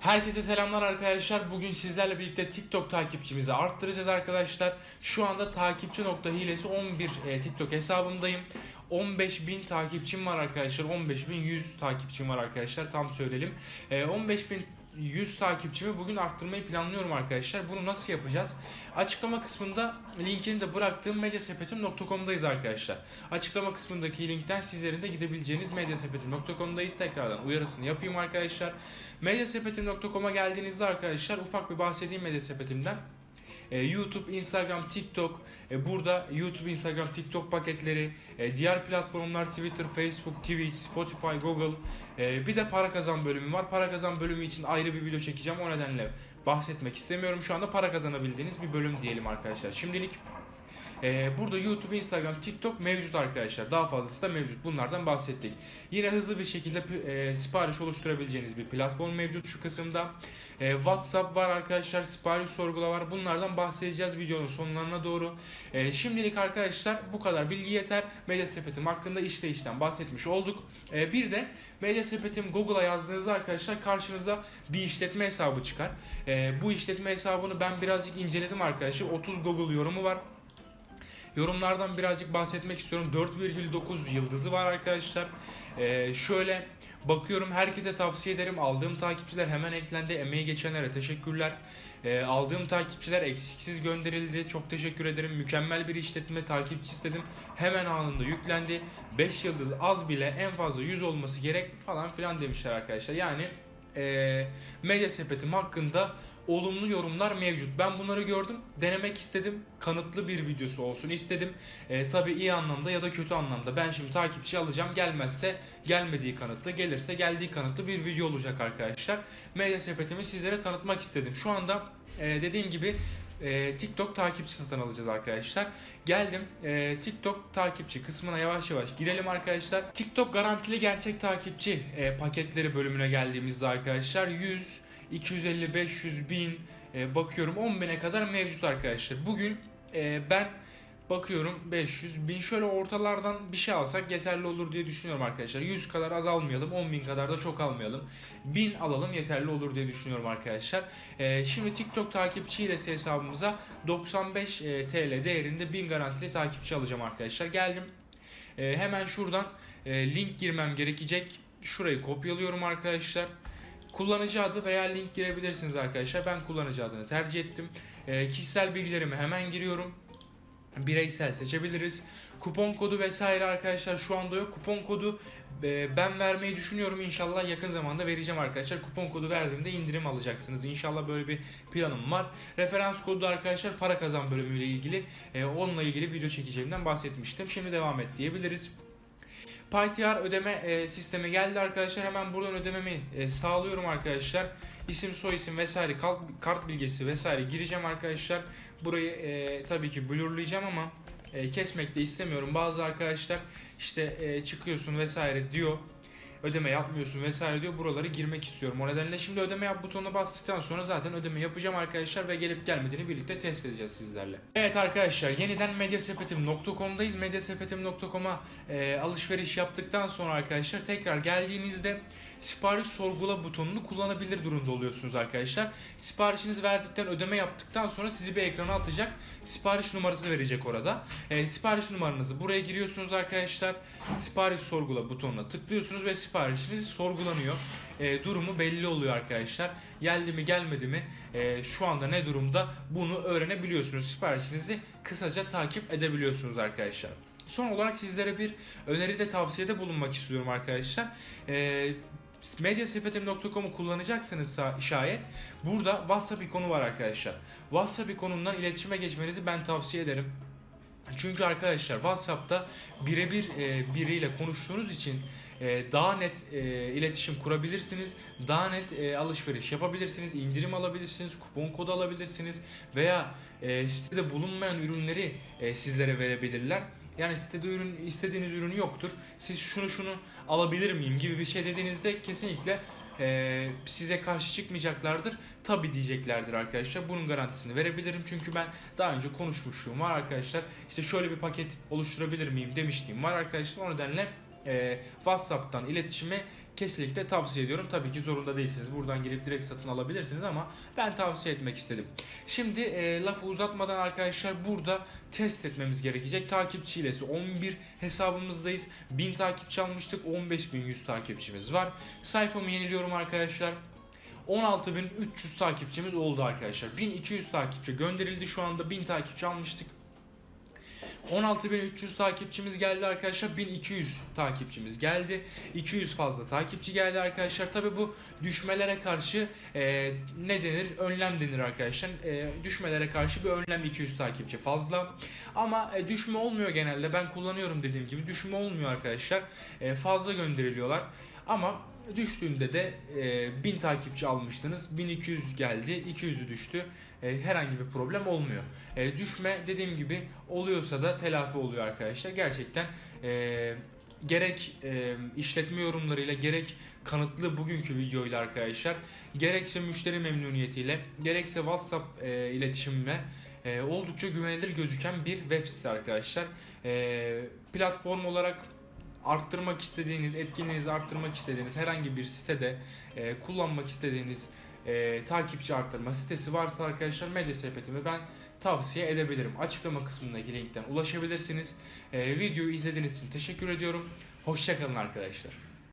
Herkese selamlar arkadaşlar. Bugün sizlerle birlikte TikTok takipçimizi arttıracağız arkadaşlar. Şu anda takipçi.hilesi 11 e, TikTok hesabımdayım. 15.000 takipçim var arkadaşlar. 15.100 takipçim var arkadaşlar. Tam söyleyelim. E, 15.000 100 takipçimi bugün arttırmayı planlıyorum arkadaşlar. Bunu nasıl yapacağız? Açıklama kısmında linkini de bıraktığım medyasepetim.com'dayız arkadaşlar. Açıklama kısmındaki linkten sizlerin de gidebileceğiniz medyasepetim.com'dayız. Tekrardan uyarısını yapayım arkadaşlar. Medyasepetim.com'a geldiğinizde arkadaşlar ufak bir bahsedeyim Medyasepetim'den. Ee, YouTube, Instagram, TikTok, e, burada YouTube, Instagram, TikTok paketleri, e, diğer platformlar Twitter, Facebook, Twitch, Spotify, Google, e, bir de para kazan bölümü var. Para kazan bölümü için ayrı bir video çekeceğim. O nedenle bahsetmek istemiyorum. Şu anda para kazanabildiğiniz bir bölüm diyelim arkadaşlar. Şimdilik ee, burada YouTube, Instagram, TikTok mevcut arkadaşlar. Daha fazlası da mevcut. Bunlardan bahsettik. Yine hızlı bir şekilde e, sipariş oluşturabileceğiniz bir platform mevcut şu kısımda. E, WhatsApp var arkadaşlar. Sipariş sorgula var. Bunlardan bahsedeceğiz videonun sonlarına doğru. E, şimdilik arkadaşlar bu kadar bilgi yeter. Medya sepetim hakkında işleyişten bahsetmiş olduk. E, bir de Medya sepetim Google'a yazdığınızda arkadaşlar karşınıza bir işletme hesabı çıkar. E, bu işletme hesabını ben birazcık inceledim arkadaşlar. 30 Google yorumu var. Yorumlardan birazcık bahsetmek istiyorum. 4,9 yıldızı var arkadaşlar. Ee, şöyle bakıyorum herkese tavsiye ederim. Aldığım takipçiler hemen eklendi. Emeği geçenlere teşekkürler. Ee, aldığım takipçiler eksiksiz gönderildi. Çok teşekkür ederim. Mükemmel bir işletme takipçi istedim. Hemen anında yüklendi. 5 yıldız az bile en fazla 100 olması gerek falan filan demişler arkadaşlar. Yani e, medya sepetim hakkında olumlu yorumlar mevcut. Ben bunları gördüm, denemek istedim. Kanıtlı bir videosu olsun istedim. E, tabii iyi anlamda ya da kötü anlamda. Ben şimdi takipçi alacağım. Gelmezse gelmediği kanıtlı, gelirse geldiği kanıtlı bir video olacak arkadaşlar. Medya sepetimi sizlere tanıtmak istedim. Şu anda e, dediğim gibi e, TikTok takipçi satın alacağız arkadaşlar. Geldim e, TikTok takipçi kısmına yavaş yavaş girelim arkadaşlar. TikTok garantili gerçek takipçi e, paketleri bölümüne geldiğimizde arkadaşlar 100, 250, 500, 1000 e, bakıyorum 10 bine kadar mevcut arkadaşlar. Bugün e, ben bakıyorum 500, 1000 şöyle ortalardan bir şey alsak yeterli olur diye düşünüyorum arkadaşlar. 100 kadar az almayalım, 10 bin kadar da çok almayalım. 1000 alalım yeterli olur diye düşünüyorum arkadaşlar. E, şimdi TikTok takipçi ile hesabımıza 95 e, TL değerinde 1000 garantili takipçi alacağım arkadaşlar. Geldim. E, hemen şuradan e, link girmem gerekecek. Şurayı kopyalıyorum arkadaşlar. Kullanıcı adı veya link girebilirsiniz arkadaşlar. Ben kullanıcı adını tercih ettim. E, kişisel bilgilerimi hemen giriyorum. Bireysel seçebiliriz. Kupon kodu vesaire arkadaşlar şu anda yok. Kupon kodu e, ben vermeyi düşünüyorum. İnşallah yakın zamanda vereceğim arkadaşlar. Kupon kodu verdiğimde indirim alacaksınız. İnşallah böyle bir planım var. Referans kodu arkadaşlar para kazan bölümüyle ilgili. E, onunla ilgili video çekeceğimden bahsetmiştim. Şimdi devam et diyebiliriz. PyTR ödeme e, sistemi geldi arkadaşlar. Hemen buradan ödememi e, sağlıyorum arkadaşlar. İsim, soy isim vesaire, kart, kart bilgisi vesaire gireceğim arkadaşlar. Burayı e, tabii ki blurlayacağım ama e, kesmek de istemiyorum. Bazı arkadaşlar işte e, çıkıyorsun vesaire diyor ödeme yapmıyorsun vesaire diyor. Buraları girmek istiyorum. O nedenle şimdi ödeme yap butonuna bastıktan sonra zaten ödeme yapacağım arkadaşlar ve gelip gelmediğini birlikte test edeceğiz sizlerle. Evet arkadaşlar yeniden medyasepetim.com'dayız. Medyasepetim.com'a e, alışveriş yaptıktan sonra arkadaşlar tekrar geldiğinizde sipariş sorgula butonunu kullanabilir durumda oluyorsunuz arkadaşlar. Siparişinizi verdikten ödeme yaptıktan sonra sizi bir ekrana atacak. Sipariş numarası verecek orada. E, sipariş numaranızı buraya giriyorsunuz arkadaşlar. Sipariş sorgula butonuna tıklıyorsunuz ve siparişiniz sorgulanıyor. E, durumu belli oluyor arkadaşlar. Geldi mi gelmedi mi e, şu anda ne durumda bunu öğrenebiliyorsunuz. Siparişinizi kısaca takip edebiliyorsunuz arkadaşlar. Son olarak sizlere bir öneride tavsiyede bulunmak istiyorum arkadaşlar. E, medyasepetim.com'u kullanacaksınız şayet burada WhatsApp ikonu var arkadaşlar. WhatsApp ikonundan iletişime geçmenizi ben tavsiye ederim. Çünkü arkadaşlar WhatsApp'ta birebir e, biriyle konuştuğunuz için e, daha net e, iletişim kurabilirsiniz. Daha net e, alışveriş yapabilirsiniz. indirim alabilirsiniz. Kupon kodu alabilirsiniz. Veya e, sitede bulunmayan ürünleri e, sizlere verebilirler. Yani sitede ürün istediğiniz ürünü yoktur. Siz şunu şunu alabilir miyim gibi bir şey dediğinizde kesinlikle e, size karşı çıkmayacaklardır. Tabi diyeceklerdir arkadaşlar. Bunun garantisini verebilirim. Çünkü ben daha önce konuşmuşluğum var arkadaşlar. İşte şöyle bir paket oluşturabilir miyim demiştiğim var arkadaşlar. O nedenle e, WhatsApp'tan iletişimi kesinlikle tavsiye ediyorum. Tabii ki zorunda değilsiniz. Buradan gelip direkt satın alabilirsiniz ama ben tavsiye etmek istedim. Şimdi e, lafı uzatmadan arkadaşlar burada test etmemiz gerekecek. Takipçi hilesi 11 hesabımızdayız. 1000 takipçi almıştık. 15100 takipçimiz var. Sayfamı yeniliyorum arkadaşlar. 16.300 takipçimiz oldu arkadaşlar. 1200 takipçi gönderildi şu anda 1000 takipçi almıştık. 16.300 takipçimiz geldi arkadaşlar. 1200 takipçimiz geldi. 200 fazla takipçi geldi arkadaşlar. Tabi bu düşmelere karşı e, ne denir? Önlem denir arkadaşlar. E, düşmelere karşı bir önlem 200 takipçi fazla. Ama e, düşme olmuyor genelde. Ben kullanıyorum dediğim gibi. Düşme olmuyor arkadaşlar. E, fazla gönderiliyorlar. Ama düştüğünde de e, 1000 takipçi almıştınız. 1200 geldi. 200'ü düştü. E, herhangi bir problem olmuyor. E, düşme dediğim gibi oluyorsa da telafi oluyor arkadaşlar. Gerçekten e, gerek e, işletme yorumlarıyla gerek kanıtlı bugünkü videoyla arkadaşlar gerekse müşteri memnuniyetiyle gerekse WhatsApp e, iletişimle e, oldukça güvenilir gözüken bir web site arkadaşlar. E, platform olarak arttırmak istediğiniz, etkinliğinizi arttırmak istediğiniz herhangi bir sitede e, kullanmak istediğiniz e, takipçi arttırma sitesi varsa arkadaşlar medya sepetimi ben tavsiye edebilirim. Açıklama kısmındaki linkten ulaşabilirsiniz. E, videoyu izlediğiniz için teşekkür ediyorum. Hoşçakalın arkadaşlar.